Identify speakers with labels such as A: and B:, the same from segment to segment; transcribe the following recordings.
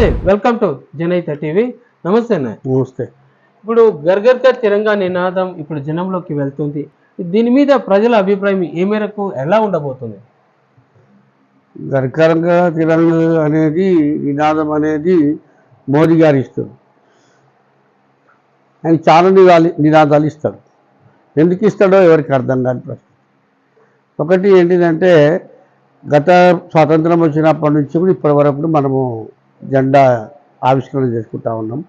A: నమస్తే welcome to జనైత TV నమస్తే అన్న.
B: నమస్తే.
A: ఇప్పుడు గర్గర్కర్ తిరంగా నినాదం ఇప్పుడు జనంలోకి వెళ్తుంది. దీని మీద ప్రజల అభిప్రాయం ఏ మేరకు ఎలా ఉండబోతుంది?
B: గర్కరంగా తిరంగ అనేది నినాదం అనేది మోదీ గారు ఇస్తారు. ఆయన చాలా నినాదాలు నినాదాలు ఇస్తాడు ఎందుకు ఇస్తాడో ఎవరికి అర్థం కాని ప్రశ్న. ఒకటి ఏంటిదంటే గత స్వాతంత్రం వచ్చినప్పటి నుంచి కూడా ఇప్పటి వరకు మనము జెండా ఆవిష్కరణ చేసుకుంటా ఉన్నాం.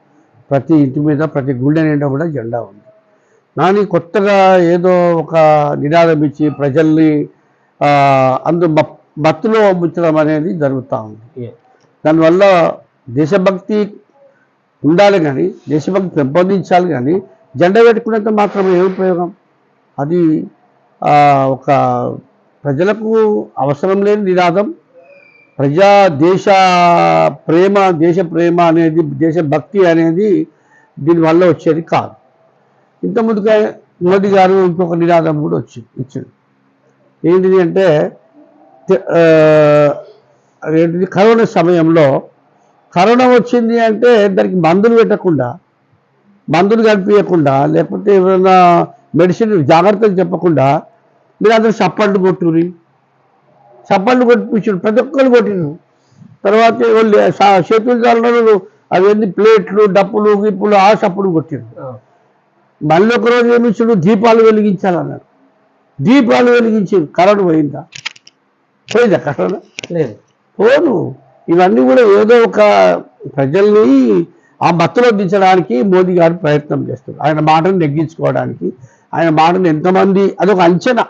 B: ప్రతి ఇంటి మీద ప్రతి గుండె నిండా కూడా జెండా ఉంది. కానీ కొత్తగా ఏదో ఒక నినాదం ఇచ్చి ప్రజల్ని అందు మత్తులో ముంచడం అనేది జరుగుతూ ఉంది. దానివల్ల దేశభక్తి ఉండాలి కానీ దేశభక్తి పెంపొందించాలి కానీ జెండా పెట్టుకున్నంత మాత్రం ఏ ఉపయోగం? అది ఒక ప్రజలకు అవసరం లేని నినాదం ప్రజా దేశ ప్రేమ దేశ ప్రేమ అనేది దేశభక్తి అనేది దీనివల్ల వచ్చేది కాదు. ఇంతకుముందుగా మోదీ గారు ఇంకొక నినాదం కూడా వచ్చి ఇచ్చింది ఏంటిది అంటే ఏంటిది కరోనా సమయంలో కరోనా వచ్చింది అంటే దానికి మందులు పెట్టకుండా మందులు కనిపించకుండా లేకపోతే ఏమైనా మెడిసిన్ జాగ్రత్తలు చెప్పకుండా మీరు అందరూ చప్పట్లు కొట్టుకుని చప్పట్లు కొట్టించాడు ప్రతి ఒక్కరు కొట్టిను తర్వాత వాళ్ళు చేతులు జాలలో అవన్నీ ప్లేట్లు డప్పులు గిప్పులు ఆ చప్పుడు కొట్టిరు మళ్ళీ ఒక రోజు ఏమి ఇచ్చాడు దీపాలు వెలిగించాలన్నాడు దీపాలు వెలిగించి కరోనా పోయిందా? పోయిందా కరోనా
A: లేదు.
B: పోను. ఇవన్నీ కూడా ఏదో ఒక ప్రజల్ని ఆ మత్తులో దించడానికి మోదీ గారు ప్రయత్నం చేస్తారు ఆయన మాటను నెగ్గించుకోవడానికి ఆయన మాటను ఎంతమంది అదొక అంచనా.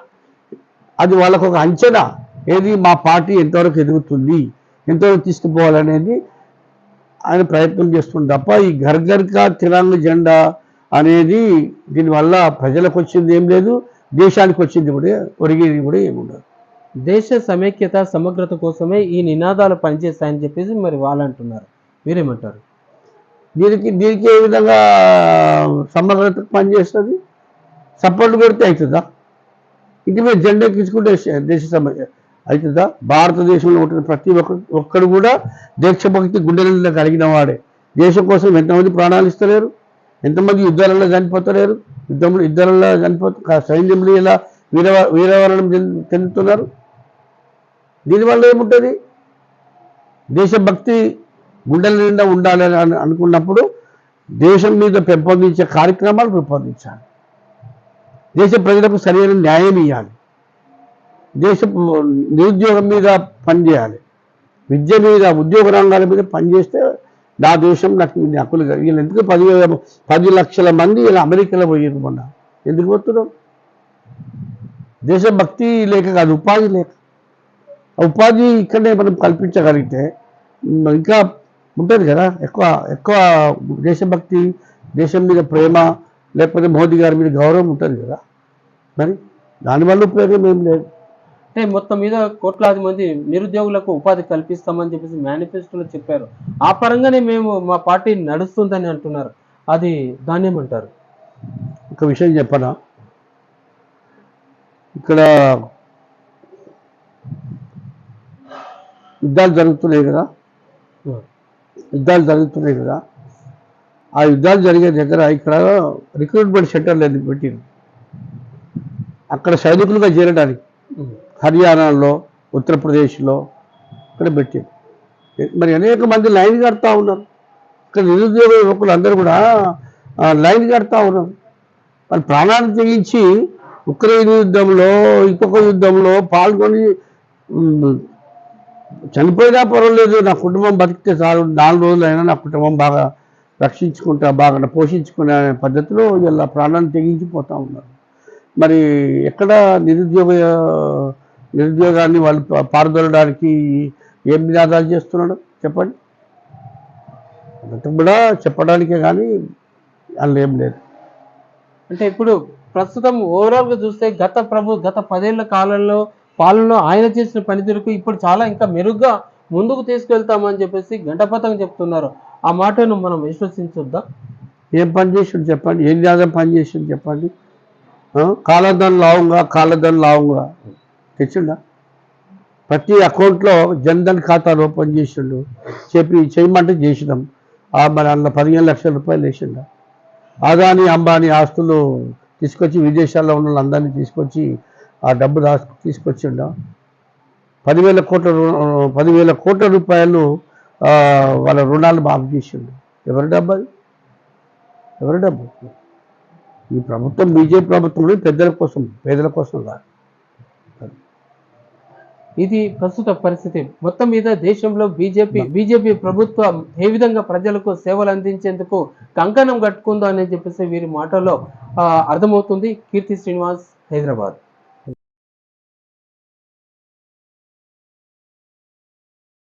B: అది వాళ్ళకు ఒక అంచనా. ఏది మా పార్టీ ఎంతవరకు ఎదుగుతుంది ఎంతవరకు తీసుకుపోవాలనేది ఆయన ప్రయత్నం చేస్తుంది తప్ప ఈ గర్గర్గా తిరంగ జెండా అనేది దీనివల్ల ప్రజలకు వచ్చింది ఏం లేదు దేశానికి వచ్చింది కూడా ఒరిగేది కూడా ఏముండదు
A: దేశ సమైక్యత సమగ్రత కోసమే ఈ నినాదాలు పనిచేస్తాయని చెప్పేసి మరి వాళ్ళు అంటున్నారు. మీరేమంటారు?
B: దీనికి దీనికి ఏ విధంగా సమగ్రతకు పనిచేస్తుంది? సపోర్ట్ పెడితే అవుతుందా? ఇంటి మీద జెండా శ- దేశ సమస్య అవుతుందా భారతదేశంలో ఉంటున్న ప్రతి ఒక్క ఒక్కడు కూడా దేశభక్తి గుండెలలో కలిగిన వాడే. దేశం కోసం ఎంతమంది ప్రాణాలు ఇస్తలేరు? ఎంతమంది యుద్ధాలలో చనిపోతలేరు? యుద్ధంలో యుద్ధాలలో చనిపోత సైన్యంలో ఇలా వీర వీరవరణం చెందుతున్నారు? దీనివల్ల ఏముంటుంది? దేశభక్తి గుండెల నిండా ఉండాలని అని అనుకున్నప్పుడు దేశం మీద పెంపొందించే కార్యక్రమాలు పెంపొందించాలి. దేశ ప్రజలకు సరైన న్యాయం ఇవ్వాలి దేశ నిరుద్యోగం మీద పనిచేయాలి. విద్య మీద ఉద్యోగ రంగాల మీద పనిచేస్తే నా దేశం నాకు ఇన్ని హక్కులు వీళ్ళు ఎందుకు పది పది లక్షల మంది ఇలా అమెరికాలో పోయారు మొన్న? ఎందుకు పోతున్నాం దేశభక్తి లేక కాదు ఉపాధి లేక. ఉపాధి ఇక్కడనే మనం కల్పించగలిగితే ఇంకా ఉంటుంది కదా? ఎక్కువ ఎక్కువ దేశభక్తి దేశం మీద ప్రేమ లేకపోతే మోదీ గారి మీద గౌరవం ఉంటుంది కదా? మరి దానివల్ల ఉపయోగం ఏం లేదు.
A: అంటే మొత్తం మీద కోట్లాది మంది నిరుద్యోగులకు ఉపాధి కల్పిస్తామని చెప్పేసి మేనిఫెస్టోలో చెప్పారు. ఆ పరంగానే మేము మా పార్టీ నడుస్తుందని అంటున్నారు. అది దాన్ని ఏమంటారు
B: ఒక విషయం చెప్పనా? ఇక్కడ యుద్ధాలు జరుగుతున్నాయి కదా? యుద్ధాలు జరుగుతున్నాయి కదా? ఆ యుద్ధాలు జరిగే దగ్గర ఇక్కడ రిక్రూట్మెంట్ సెంటర్లు పెట్టింది అక్కడ సైనికులుగా చేరడానికి. హర్యానాలో ఉత్తరప్రదేశ్లో ఇక్కడ పెట్టారు. మరి అనేక మంది లైన్ కడతా ఉన్నారు. ఇక్కడ నిరుద్యోగ యువకులు అందరూ కూడా లైన్ కడతా ఉన్నారు. వాళ్ళు ప్రాణాన్ని తెగించి ఉక్రెయిన్ యుద్ధంలో ఇంకొక యుద్ధంలో పాల్గొని చనిపోయినా పర్వాలేదు నా కుటుంబం బతికితే చాలు నాలుగు రోజులైనా నా కుటుంబం బాగా రక్షించుకుంటా బాగా పోషించుకునే పద్ధతిలో ఇలా ప్రాణాన్ని తెగించిపోతూ ఉన్నారు. మరి ఎక్కడ నిరుద్యోగ నిరుద్యోగాన్ని వాళ్ళు పారదోలడానికి ఏం నినాదాలు చేస్తున్నాడు? చెప్పండి. అదంతా కూడా చెప్పడానికే కానీ అందులో ఏం లేదు.
A: అంటే ఇప్పుడు ప్రస్తుతం ఓవరాల్గా చూస్తే గత ప్రభు గత పదేళ్ళ కాలంలో పాలనలో ఆయన చేసిన పనితీరుకు ఇప్పుడు చాలా ఇంకా మెరుగ్గా ముందుకు తీసుకెళ్తామని చెప్పేసి గంటపతంగా చెప్తున్నారు. ఆ మాటను మనం విశ్వసించొద్దా?
B: ఏం పని చేసిండు చెప్పండి. ఏం నినాదం పని చేసిండు చెప్పండి? కాలధన్ లావుగా కాలధన్ లావుగా తెచ్చిండా? ప్రతి అకౌంట్లో జన్ధన్ ఖాతాలు ఓపెన్ చేసిండు. చెప్పి చేయమంటే చేసినాం. ఆ మరి అందులో పదిహేను లక్షల రూపాయలు వేసిండ. అదాని అంబానీ ఆస్తులు తీసుకొచ్చి విదేశాల్లో ఉన్న వాళ్ళందరినీ తీసుకొచ్చి ఆ డబ్బు దా తీసుకొచ్చిండ. పదివేల కోట్ల పదివేల కోట్ల రూపాయలు వాళ్ళ రుణాలు మాఫీ చేసిండు. ఎవరి డబ్బు అది? ఎవరి డబ్బు? ఈ ప్రభుత్వం బీజేపీ ప్రభుత్వం పెద్దల కోసం పేదల కోసం కాదు.
A: ఇది ప్రస్తుత పరిస్థితి. మొత్తం మీద దేశంలో బీజేపీ బీజేపీ ప్రభుత్వం ఏ విధంగా ప్రజలకు సేవలు అందించేందుకు కంకణం కట్టుకుందో అని చెప్పేసి వీరి మాటల్లో అర్థమవుతుంది. కీర్తి శ్రీనివాస్ హైదరాబాద్.